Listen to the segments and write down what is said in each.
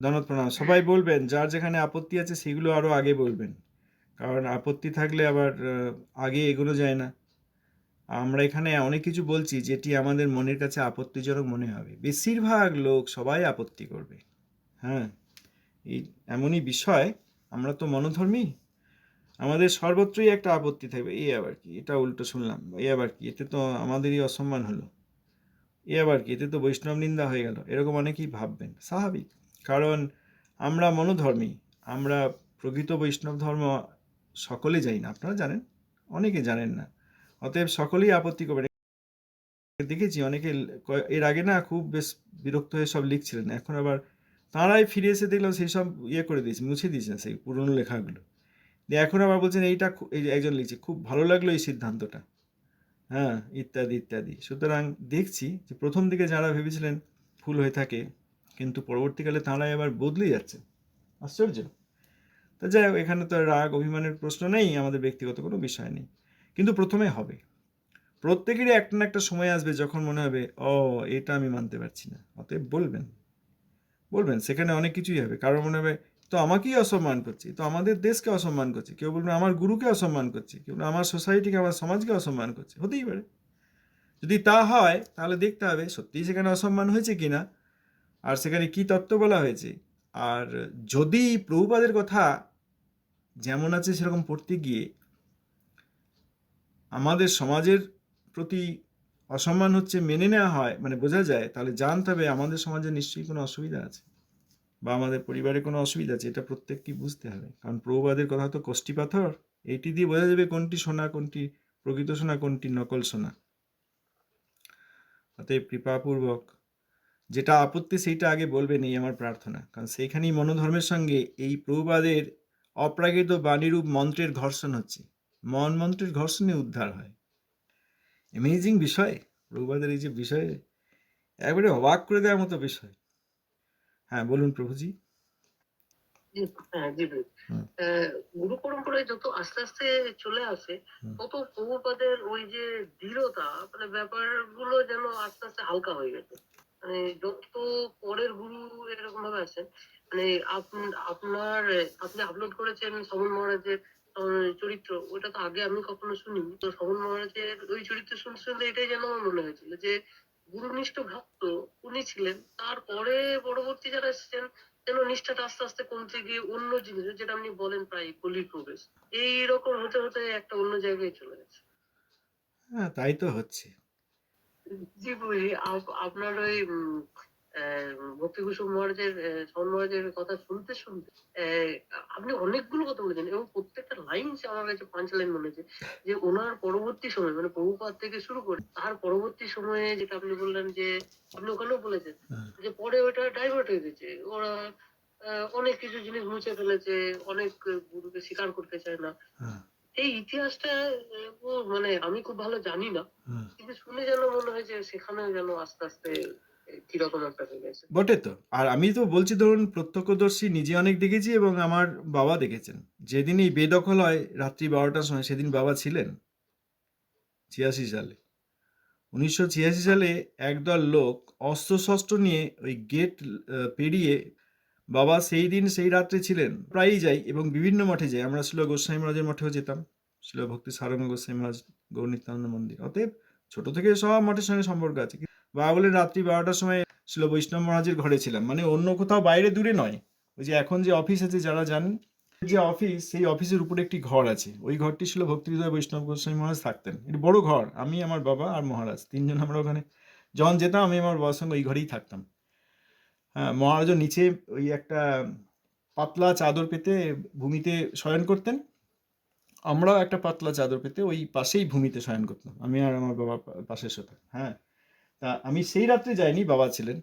ধন্যবাদ প্রণাম। সবাই বলবেন, যার যেখানে আপত্তি আছে সেগুলো আরও আগে বলবেন। কারণ আপত্তি থাকলে আবার আগে এগোনো যায় না। আমরা এখানে অনেক কিছু বলছি যেটি আমাদের মনের কাছে আপত্তিজনক মনে হবে। বেশিরভাগ লোক সবাই আপত্তি করবে। হ্যাঁ এই এমনই বিষয়। আমরা তো মনোধর্মী। আমাদের সর্বত্রই একটা আপত্তি থাকবে। এই আবার কি? এটা উল্টো শুনলাম। এই আবার কি? এতে তো আমাদেরই অসম্মান হলো। এ আবার কি? এতে তো বৈষ্ণব নিন্দা হয়ে গেল। এরকম অনেকেই ভাববেন। স্বাভাবিক। কারণ আমরা মনোধর্মী, আমরা প্রকৃত বৈষ্ণব ধর্ম সকলে যাই না। আপনারা জানেন? অনেকে জানেন না। অতএব সকলেই আপত্তি করবেন। দেখেছি অনেকে এর আগে না খুব বেশ বিরক্ত হয়ে সব লিখছিলেন। এখন আবার তাঁরাই ফিরে এসে দেখলাম সেই সব ইয়ে করে দিয়েছে, মুছে দিয়েছেন সেই পুরনো লেখাগুলো। দিয়ে এখন আবার বলছেন, এইটা এই একজন লিখছে, খুব ভালো লাগল এই সিদ্ধান্তটা। হ্যাঁ ইত্যাদি ইত্যাদি। সুতরাং দেখছি যে প্রথম দিকে যারা ভেবেছিলেন ভুল হয়ে থাকে কিন্তু পরবর্তীকালে তাঁরাই আবার বদলে যাচ্ছে। আশ্চর্য। তা যাই হোক, এখানে তো রাগ, অভিমানের প্রশ্ন নেই, আমাদের ব্যক্তিগত কোনো বিষয় নেই। কিন্তু প্রথমে হবে। প্রত্যেকেরই একটা না একটা সময় আসবে যখন মনে হবে, ও, এটা আমি মানতে পারছি না। অতএব বলবেন। বলবেন, সেখানে অনেক কিছুই হবে। কারোর মনে হবে, তো আমাকেই অসম্মান করছে, তো আমাদের দেশকে অসম্মান করছে। কেউ বলবে, আমার গুরুকে অসম্মান করছে। কেউ আমার সোসাইটিকে, আমার সমাজকে অসম্মান করছে। হতেই পারে। যদি তা হয়, তাহলে দেখতে হবে, সত্যিই সেখানে অসম্মান হয়েছে কিনা। আর সেখানে কি তত্ত্ব বলা হয়েছে? আর যদি প্রভুপাদের কথা যেমন আছে, সেরকম পড়তে গিয়ে আমাদের সমাজের প্রতি অসম্মান হচ্ছে মেনে নেওয়া হয় মানে বোঝা যায়, তাহলে জানতে হবে আমাদের সমাজে নিশ্চয়ই কোনো অসুবিধা আছে বা আমাদের পরিবারে কোনো অসুবিধা আছে, এটা প্রত্যেককেই বুঝতে হবে। কারণ প্রভুবাদের কথা তো কষ্টি পাথর এইটি দিয়ে বোঝা যাবে কোনটি সোনা, কোনটি প্রকৃত সোনা, কোনটি নকল সোনা। অতএব কৃপাপূর্বক যেটা আপত্তি সেইটা আগে বলবেন এই আমার প্রার্থনা। কারণ সেইখানেই মনোধর্মের সঙ্গে এই প্রভুবাদের অপ্রাকৃত বাণীরূপ মন্ত্রের ঘর্ষণ হচ্ছে। মন মন্ত্রের ঘর্ষণে উদ্ধার হয়। অ্যামেজিং বিষয়। প্রভুবাদের এই যে বিষয়ে একবারে অবাক করে দেওয়ার মতো বিষয়। হ্যাঁ বলুন প্রভুজি। হ্যাঁ, ভাই। গুরু পরম্পরায় যত আস্তে আস্তে চলে আসে তত প্রভুপাদের ওই যে দৃঢ়তা মানে ব্যাপারগুলো যেন আস্তে আস্তে হালকা হয়ে গেছে। মানে যত পরের গুরু এরকম ভাবে আছেন মানে আপ- আপনার, আপনি আপলোড করেছেন সমন মহারাজের চরিত্র, ওটা তো আগে আমি কখনো শুনিনি। তো সমন মহারাজের ওই চরিত্র শুনতে শুনতে এটাই যেন আমার মনে হয়েছিল যে, গুরুনিষ্ঠ ভক্ত উনি ছিলেন, তারপরে পরবর্তী যারা এসেছেন, যেন নিষ্ঠাটা আস্তে আস্তে কমতে গিয়ে অন্য জিনিস, যেটা আপনি বলেন প্রায় কলি প্রবেশ এইরকম হতে হতে একটা অন্য জায়গায় চলে গেছে। হ্যাঁ তাই তো হচ্ছে। জি বুঝি আপনার ওই উম, আহ, ভক্তি কুসুম মহারাজের শরণ মহারাজের কথা শুনতে শুনতে আপনি অনেকগুলো কথা বলেছেন এবং প্রত্যেকটা লাইন আমার কাছে পাঁচ লাইন মনে হয়েছে যে ওনার পরবর্তী সময় মানে প্রভুপাত থেকে শুরু করে তার পরবর্তী সময়ে যেটা আপনি বললেন যে আপনি ওখানেও বলেছেন হ্যাঁ। যে পরে ওটা ডাইভার্ট হয়ে গেছে ওরা আহ, অনেক কিছু জিনিস মুছে ফেলেছে অনেক গুরুকে স্বীকার করতে চায় না হ্যাঁ, এই ইতিহাসটা মানে আমি খুব ভালো জানি না। কিন্তু শুনে যেন মনে হয় যে সেখানে যেন আস্তে আস্তে বটে তো। আর আমি তো বলছি ধরুন প্রত্যক্ষদর্শী নিজে অনেক দেখেছি এবং আমার বাবা দেখেছেন। যেদিন এই বেদখল হয় রাত্রি বারোটার সময় সেদিন বাবা ছিলেন ছিয়াশি সালে। উনিশশো ছিয়াশি সালে একদল লোক অস্ত্র শস্ত্র নিয়ে ওই গেট পেরিয়ে বাবা সেই দিন সেই রাত্রে ছিলেন। প্রায়ই যাই এবং বিভিন্ন মঠে যাই। আমরা ছিল গোস্বামী মহারাজের মঠেও যেতাম। ছিল ভক্তি সারঙ্গ গোস্বামী মহারাজ গৌর নিত্যানন্দ মন্দির। অতএব ছোট থেকে সব মঠের সঙ্গে সম্পর্ক আছে। বাবা বলে রাত্রি বারোটার সময় ছিল বৈষ্ণব মহারাজের ঘরে ছিলাম। মানে অন্য কোথাও বাইরে দূরে নয়। ওই যে এখন যে অফিস আছে, যারা জানেন, যে অফিস, সেই অফিসের উপরে একটি ঘর আছে। ওই ঘরটি ছিল ভক্তিহৃদয় বৈষ্ণব গোস্বামী মহারাজ থাকতেন। এটি বড় ঘর। আমি, আমার বাবা আর মহারাজ। তিনজন আমরা ওখানে। যখন যেতাম, আমি, আমার বাবার সঙ্গে ওই ঘরেই থাকতাম। মহারাজও নিচে ওই একটা পাতলা চাদর পেতে ভূমিতে শয়ন করতেন। আমরাও একটা পাতলা চাদর পেতে ওই পাশেই ভূমিতে শয়ন করতাম। আমি আর আমার বাবা পাশে শোতাম হ্যাঁ। তা আমি সেই রাত্রে যাইনি, বাবা ছিলেন।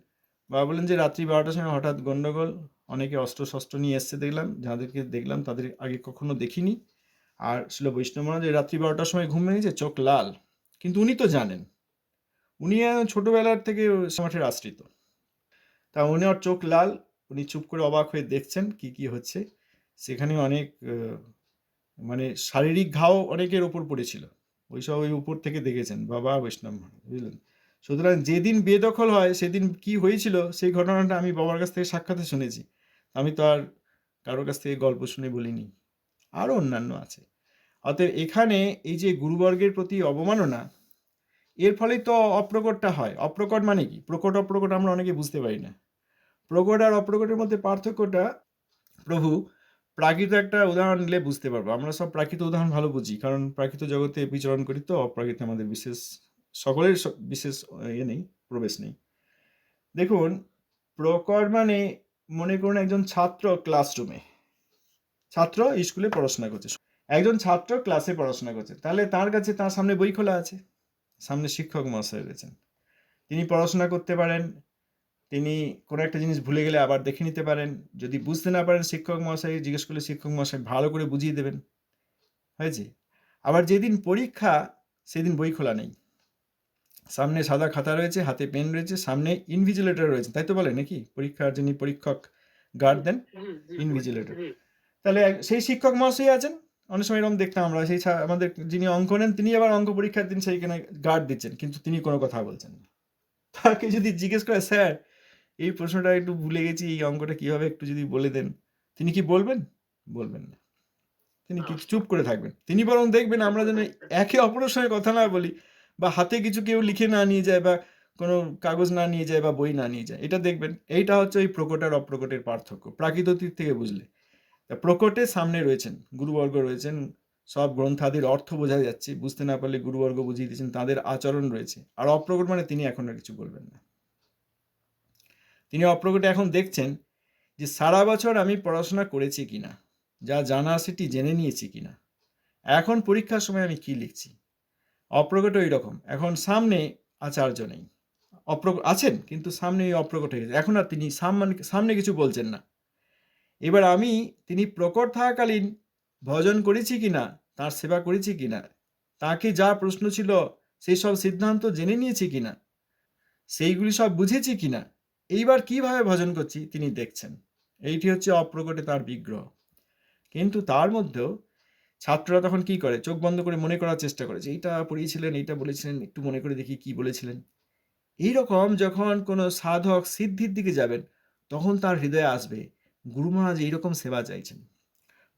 বাবা বললেন যে রাত্রি বারোটার সময় হঠাৎ গন্ডগোল, অনেকে অস্ত্র শস্ত্র নিয়ে এসছে দেখলাম, যাদেরকে দেখলাম তাদের আগে কখনো দেখিনি। আর ছিল বৈষ্ণব মহারাজ রাত্রি বারোটার সময় ঘুম ভেঙেছে, চোখ লাল। কিন্তু উনি তো জানেন। উনি ছোটবেলার থেকে মাঠের আশ্রিত। তা উনি ওর চোখ লাল, উনি চুপ করে অবাক হয়ে দেখছেন কি কি হচ্ছে। সেখানে অনেক মানে শারীরিক ঘাও অনেকের ওপর পড়েছিল। ওইসব ওই উপর থেকে দেখেছেন, বাবা বৈষ্ণব বুঝলেন? সুতরাং যেদিন বেদখল হয়, সেদিন কি হয়েছিল, সেই ঘটনাটা আমি বাবার কাছ থেকে সাক্ষাতে শুনেছি। আমি তো আর কারোর কাছ থেকে গল্প শুনে বলিনি। আরও অন্যান্য আছে। অতএব এখানে এই যে গুরুবর্গের প্রতি অবমাননা এর ফলেই তো অপ্রকটটা হয়। অপ্রকট মানে কি? প্রকট, অপ্রকট আমরা অনেকে বুঝতে পারি না। প্রকট আর অপ্রকটের মধ্যে পার্থক্যটা, প্রভু, প্রাকৃত একটা উদাহরণ নিলে বুঝতে পারব। আমরা সব প্রাকৃত উদাহরণ ভালো বুঝি, কারণ প্রাকৃত জগতে বিচরণ করি তো, অপ্রাকৃত আমাদের বিশেষ, সকলের বিশেষ ইয়ে নেই, প্রবেশ নেই। দেখুন, প্রকট মানে মনে করুন একজন ছাত্র ক্লাসরুমে ছাত্র স্কুলে পড়াশোনা করছে। একজন ছাত্র ক্লাসে পড়াশোনা করছে। তাহলে তার কাছে তার সামনে বই খোলা আছে। সামনে শিক্ষক মহাশয় রয়েছেন। তিনি পড়াশোনা করতে পারেন তিনি কোনো একটা জিনিস ভুলে গেলে আবার দেখে নিতে পারেন। যদি বুঝতে না পারেন শিক্ষক মহাশয় জিজ্ঞেস করলে শিক্ষক মহাশয় ভালো করে বুঝিয়ে দেবেন। হয়েছে? আবার যেদিন পরীক্ষা সেদিন বই খোলা নেই। সামনে সাদা খাতা রয়েছে হাতে পেন রয়েছে সামনে ইনভিজিলেটর রয়েছে। তাই তো বলে নাকি? পরীক্ষার যিনি পরীক্ষক গার্ড দেন. হুম, তাহলে সেই শিক্ষক মহাশয় আছেন? অনেক সময় এরকম দেখতাম আমরা সেই আমাদের যিনি অঙ্ক নেন তিনি আবার অঙ্ক পরীক্ষার দিন সেইখানে গার্ড দিচ্ছেন কিন্তু তিনি কোনো কথা বলছেন না। তাকে যদি জিজ্ঞেস করে স্যার এই প্রশ্নটা একটু ভুলে গেছি এই অঙ্কটা কীভাবে একটু যদি বলে দেন। তিনি কি বলবেন? বলবেন না। তিনি কি চুপ করে থাকবেন? তিনি বরং দেখবেন আমরা যেন একে অপরের সঙ্গে কথা না বলি বা হাতে কিছু কেউ লিখে না নিয়ে যায় বা কোনো কাগজ না নিয়ে যায় বা বই না নিয়ে যায় এটা দেখবেন। এইটা হচ্ছে ওই প্রকট আর অপ্রকটের পার্থক্য প্রাকৃত দিক থেকে বুঝলে। তা প্রকটের সামনে রয়েছেন, গুরুবর্গ রয়েছেন, সব গ্রন্থাদির অর্থ বোঝা যাচ্ছে, বুঝতে না পারলে গুরুবর্গ বুঝিয়ে দিয়েছেন, তাদের আচরণ রয়েছে। আর অপ্রকট মানে তিনি এখন আর কিছু বলবেন না। তিনি অপ্রকটে এখন দেখছেন যে সারা বছর আমি পড়াশোনা করেছি কিনা, যা জানা সেটি জেনে নিয়েছি কিনা, এখন পরীক্ষার সময় আমি কি লিখছি? অপ্রকট ওই রকম, এখন সামনে আচার্য নেই। অপ্র আছেন, কিন্তু সামনে অপ্রকট হয়ে গেছে। এখন আর তিনি সামনে কিছু বলছেন না। এবার আমি, তিনি প্রকট থাকাকালীন ভজন করেছি কিনা, তার সেবা করেছি কিনা, তাকে যা প্রশ্ন ছিল, সেই সব সিদ্ধান্ত জেনে নিয়েছি কিনা, সেইগুলি সব বুঝেছি কিনা, এইবার কীভাবে ভজন করছি তিনি দেখছেন। এইটি হচ্ছে অপ্রকটে তার বিগ্রহ। কিন্তু তার মধ্যেও ছাত্ররা তখন কি করে? চোখ বন্ধ করে মনে করার চেষ্টা করে যে, এইটা পড়িয়েছিলেন, এইটা বলেছিলেন, একটু মনে করে দেখি কি বলেছিলেন। এইরকম যখন কোনো সাধক সিদ্ধির দিকে যাবেন, তখন তার হৃদয়ে আসবে। গুরু মহারাজ এইরকম সেবা চাইছেন।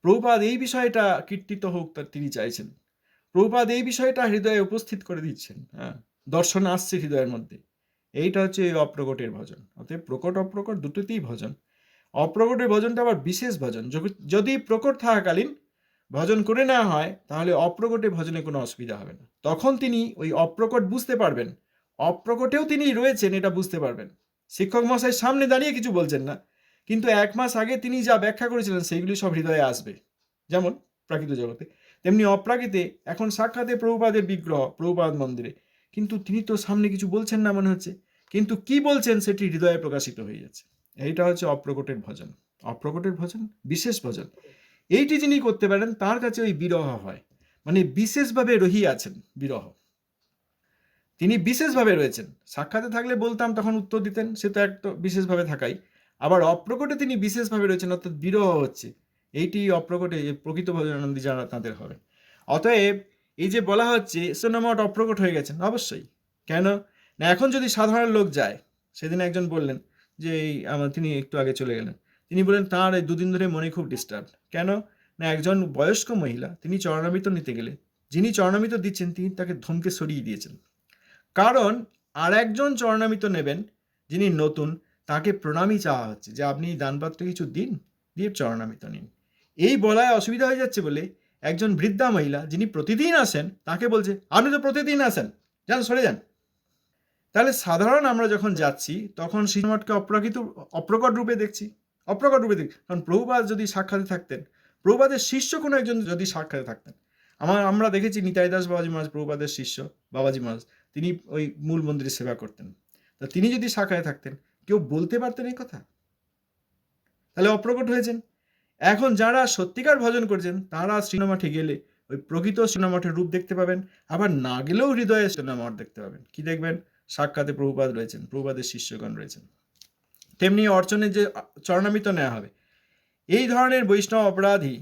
প্রভুপাদ এই বিষয়টা কীর্তিত হোক তার তিনি চাইছেন। প্রভুপাদ এই বিষয়টা হৃদয়ে উপস্থিত করে দিচ্ছেন হ্যাঁ দর্শন আসছে হৃদয়ের মধ্যে। এইটা হচ্ছে এই অপ্রকটের ভজন। অতএব প্রকট, অপ্রকট দুটোতেই ভজন। অপ্রকটের ভজনটা আবার বিশেষ ভজন। যদি- প্রকট থাকাকালীন ভজন করে নেওয়া হয়, তাহলে অপ্রকটে ভজনে কোনো অসুবিধা হবে না। তখন তিনি ওই অপ্রকট বুঝতে পারবেন। অপ্রকটেও তিনি রয়েছেন, এটা বুঝতে পারবেন। শিক্ষক মশাই সামনে দাঁড়িয়ে কিছু বলছেন না। কিন্তু এক মাস আগে তিনি যা ব্যাখ্যা করেছিলেন, সেইগুলি সব হৃদয়ে আসবে। যেমন প্রাকৃত জগতে। তেমনি অপ্রাকৃতে এখন সাক্ষাতে প্রভুপাদের বিগ্রহ, প্রভুপাদ মন্দিরে। কিন্তু তিনি তো সামনে কিছু বলছেন না মনে হচ্ছে। কিন্তু কি বলছেন সেটি হৃদয়ে প্রকাশিত হয়ে যাচ্ছে এইটা হচ্ছে অপ্রকটের ভজন। অপ্রকটের ভজন? বিশেষ ভজন। এইটি যিনি করতে পারেন, তার কাছে ওই বিরহ হয়। মানে বিশেষভাবে রহি আছেন, বিরহ। তিনি বিশেষভাবে রয়েছেন। সাক্ষাতে থাকলে বলতাম, তখন উত্তর দিতেন। সে তো এক তো বিশেষভাবে থাকাই। আবার অপ্রকটে তিনি বিশেষভাবে রয়েছেন, অর্থাৎ বিরহ হচ্ছে। এইটি অপ্রকটে প্রকৃত ভজনানন্দী যারা তাদের হবে। অতএব এই যে বলা হচ্ছে সোনামঠ অপ্রকট হয়ে গেছেন অবশ্যই। কেন? না, এখন যদি সাধারণ লোক যায়, সেদিন একজন বললেন যে, এই আমার, তিনি একটু আগে চলে গেলেন। তিনি বললেন, তাঁর এই দুদিন ধরে মনে খুব ডিস্টার্ব কেন? না, একজন বয়স্ক মহিলা, তিনি চরণামৃত নিতে গেলে, যিনি চরণামৃত দিচ্ছেন, তিনি তাকে ধমকে সরিয়ে দিয়েছেন। কারণ আর একজন চরণামৃত নেবেন, যিনি নতুন তাকে প্রণামই চাওয়া হচ্ছে যে আপনি দানপাত্র কিছু দিন, দিয়ে চরণামিত নিন। এই বলায় অসুবিধা হয়ে যাচ্ছে বলে একজন বৃদ্ধা মহিলা যিনি প্রতিদিন আসেন, তাকে বলছে, আপনি তো প্রতিদিন আসেন, যান, সরে যান। তাহলে সাধারণ আমরা যখন যাচ্ছি, তখন শ্রীমঠকে অপ্রাকৃত, অপ্রকট রূপে দেখছি, অপ্রকট রূপে দেখছি। কারণ প্রভুপাদ যদি সাক্ষাতে থাকতেন, প্রভুপাদের শিষ্য কোনো একজন যদি সাক্ষাতে থাকতেন। আমার, আমরা দেখেছি নিতাই দাস বাবাজি মহারাজ, প্রভুপাদের শিষ্য বাবাজি মহারাজ, তিনি ওই মূল মন্দিরে সেবা করতেন। তা তিনি যদি সাক্ষাতে থাকতেন কেউ বলতে পারতেন এই কথা? তাহলে অপ্রকট হয়েছেন এখন যারা সত্যিকার ভজন করছেন, তারা শ্রীনমাঠে গেলে ওই প্রকৃত শ্রীনমঠের রূপ দেখতে পাবেন, আবার না গেলেও হৃদয়ে শ্রীনমঠ দেখতে পাবেন। কি দেখবেন? সাক্ষাতে প্রভুপাদ রয়েছেন, প্রভুপাদের শিষ্যগণ রয়েছেন। তেমনি অর্চনের যে চরণামিত নেওয়া হবে, এই ধরনের বৈষ্ণব অপরাধী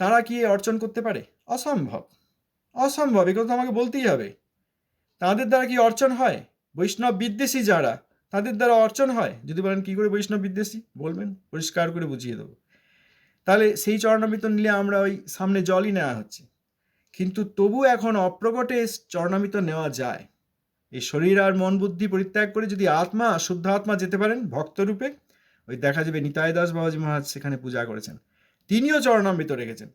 তারা কি অর্চন করতে পারে? অসম্ভব। অসম্ভব এগুলো তো আমাকে বলতেই হবে। তাদের দ্বারা কি অর্চন হয়? বৈষ্ণব বিদ্বেষী যারা তাদের দ্বারা অর্চন হয়। যদি বলেন, কী করে বৈষ্ণব বিদ্বেষী? বলবেন, পরিষ্কার করে বুঝিয়ে দেবো। তাহলে সেই চরণামৃত নিলে আমরা ওই সামনে জলই নেওয়া হচ্ছে। কিন্তু তবু এখন অপ্রকটে চরণামৃত নেওয়া যায়। এই শরীর আর মন বুদ্ধি পরিত্যাগ করে যদি আত্মা, শুদ্ধ আত্মা যেতে পারেন ভক্তরূপে, ওই দেখা যাবে নিতাই দাস বাবাজি মহারাজ সেখানে পূজা করেছেন। তিনিও চরণামৃত রেখেছেন।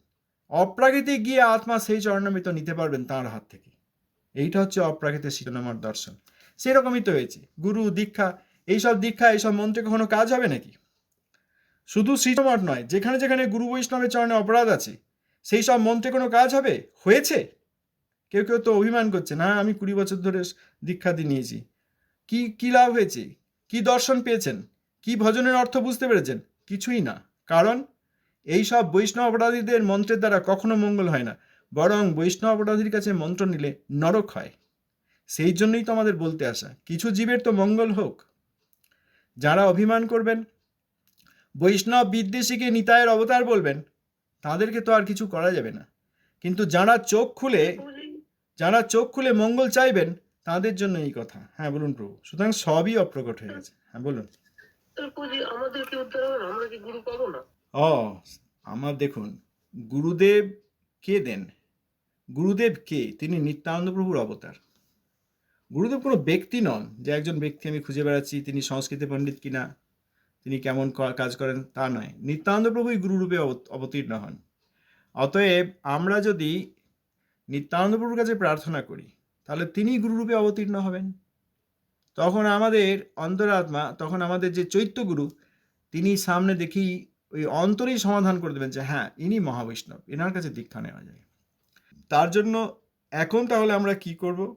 অপ্রাকৃতিক গিয়ে আত্মা সেই চরণামৃত নিতে পারবেন তাঁর হাত থেকে। এইটা হচ্ছে অপ্রাকৃতিক শিরোনামার দর্শন। সেরকমই তো হয়েছে। গুরু, দীক্ষা, এইসব দীক্ষা, এইসব মন্ত্রে কখনো কাজ হবে নাকি? শুধু শ্রীমঠ নয়, যেখানে যেখানে গুরু বৈষ্ণবের চরণে অপরাধ আছে সেই সব মন্ত্রে কোনো কাজ হবে? হয়েছে? কেউ কেউ তো অভিমান করছে, না, আমি কুড়ি বছর ধরে দীক্ষা দিয়ে নিয়েছি। কি কি লাভ হয়েছে? কি দর্শন পেয়েছেন? কি ভজনের অর্থ বুঝতে পেরেছেন? কিছুই না। কারণ এই সব বৈষ্ণব অপরাধীদের মন্ত্রের দ্বারা কখনো মঙ্গল হয় না। বরং বৈষ্ণব অপরাধীর কাছে মন্ত্র নিলে নরক হয়। সেই জন্যই তো আমাদের বলতে আসা। কিছু জীবের তো মঙ্গল হোক। যারা অভিমান করবেন বৈষ্ণব বিদ্বেষীকে নিতায়ের অবতার বলবেন তাদেরকে তো আর কিছু করা যাবে না। কিন্তু যারা চোখ খুলে যারা চোখ খুলে মঙ্গল চাইবেন তাদের জন্য এই কথা। হ্যাঁ বলুন প্রভু। সুতরাং সবই অপ্রকট হয়ে গেছে। হ্যাঁ বলুন। ও আমার দেখুন গুরুদেব কে দেন? গুরুদেব কে? তিনি নিত্যানন্দ প্রভুর অবতার। গুরুদেব কোনো ব্যক্তি নন যে একজন ব্যক্তি আমি খুঁজে বেড়াচ্ছি, তিনি সংস্কৃতে পণ্ডিত কিনা, তিনি কেমন কাজ করেন তা নয়। নিত্যানন্দ প্রভুই গুরুরূপে অব- অবতীর্ণ হন। অতএব আমরা যদি নিত্যানন্দ প্রভুর কাছে প্রার্থনা করি, তাহলে তিনি গুরুরূপে অবতীর্ণ হবেন। তখন আমাদের অন্তরাত্মা, তখন আমাদের যে চৈত্যগুরু তিনি সামনে দেখি ওই অন্তরেই সমাধান করে দেবেন যে হ্যাঁ ইনি মহাবৈষ্ণব, এনার কাছে দীক্ষা নেওয়া যায়। তার জন্য এখন তাহলে আমরা কি করব?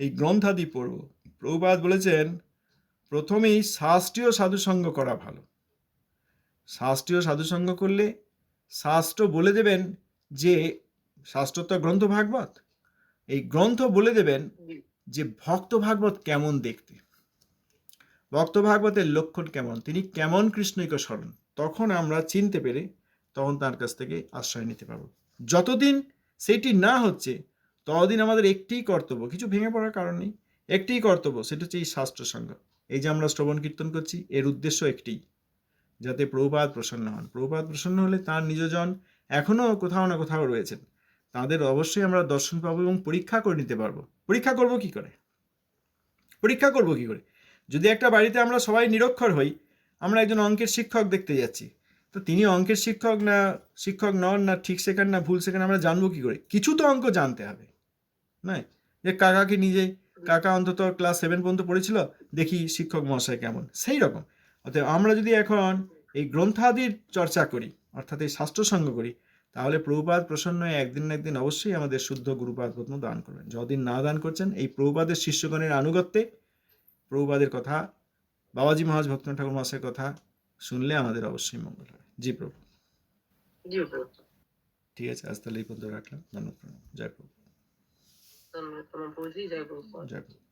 এই গ্রন্থাদি পড়ব। প্রভুপাদ বলেছেন, প্রথমেই শাস্ত্রীয় সাধুসঙ্গ করা ভালো। শাস্ত্রীয় সাধুসঙ্গ করলে শাস্ত্র বলে দেবেন যে, শাস্ত্র তো গ্রন্থ ভাগবত। এই গ্রন্থ বলে দেবেন যে, ভক্ত ভাগবত কেমন দেখতে? ভক্ত ভাগবতের লক্ষণ কেমন? তিনি কেমন কৃষ্ণৈক স্মরণ? তখন আমরা চিনতে পেরে তখন তার কাছ থেকে আশ্রয় নিতে পারব। যতদিন সেটি না হচ্ছে ততদিন আমাদের একটিই কর্তব্য, কিছু ভেঙে পড়ার কারণ নেই, একটিই কর্তব্য, সেটা হচ্ছে এই শাস্ত্র সঙ্গ এই যে আমরা শ্রবণ কীর্তন করছি, এর উদ্দেশ্য একটি, যাতে প্রভুপাদ প্রসন্ন হন। প্রভুপাদ প্রসন্ন হলে তার নিজজন এখনও কোথাও না কোথাও রয়েছেন। তাদের অবশ্যই আমরা দর্শন পাবো এবং পরীক্ষা করে নিতে পারব। পরীক্ষা করব কি করে? পরীক্ষা করব কি করে? যদি একটা বাড়িতে আমরা সবাই নিরক্ষর হই, আমরা একজন অঙ্কের শিক্ষক দেখতে যাচ্ছি, তো তিনি অঙ্কের শিক্ষক না, শিক্ষক নন না, ঠিক শেখান না, ভুল শেখান আমরা জানব কি করে? কিছু তো অঙ্ক জানতে হবে। নয় যে কাকাকে নিজে কাকা অন্তত ক্লাস সেভেন পর্যন্ত পড়েছিল দেখি শিক্ষক মহাশয় কেমন। সেই রকম। অতএব আমরা যদি এখন এই গ্রন্থাদির চর্চা করি অর্থাৎ এই শাস্ত্রসঙ্গ করি তাহলে প্রভুপাদ প্রসন্ন একদিন না একদিন অবশ্যই আমাদের শুদ্ধ গুরুপাদ পদ্ম দান করবেন। যদিন না দান করছেন এই প্রভুপাদের শিষ্যগণের আনুগত্যে প্রভুপাদের কথা বাবাজি মহারাজ ভক্তনাথ ঠাকুর মহাশয়ের কথা শুনলে আমাদের অবশ্যই মঙ্গল হয় জি প্রভু। জি প্রভু। ঠিক আছে আজ তাহলে এই পর্যন্ত রাখলাম। ধন্যবাদ জয় প্রভু। ধন্যবাদ প্রণাম প্রভুজি জয় প্রভু জয় প্রভু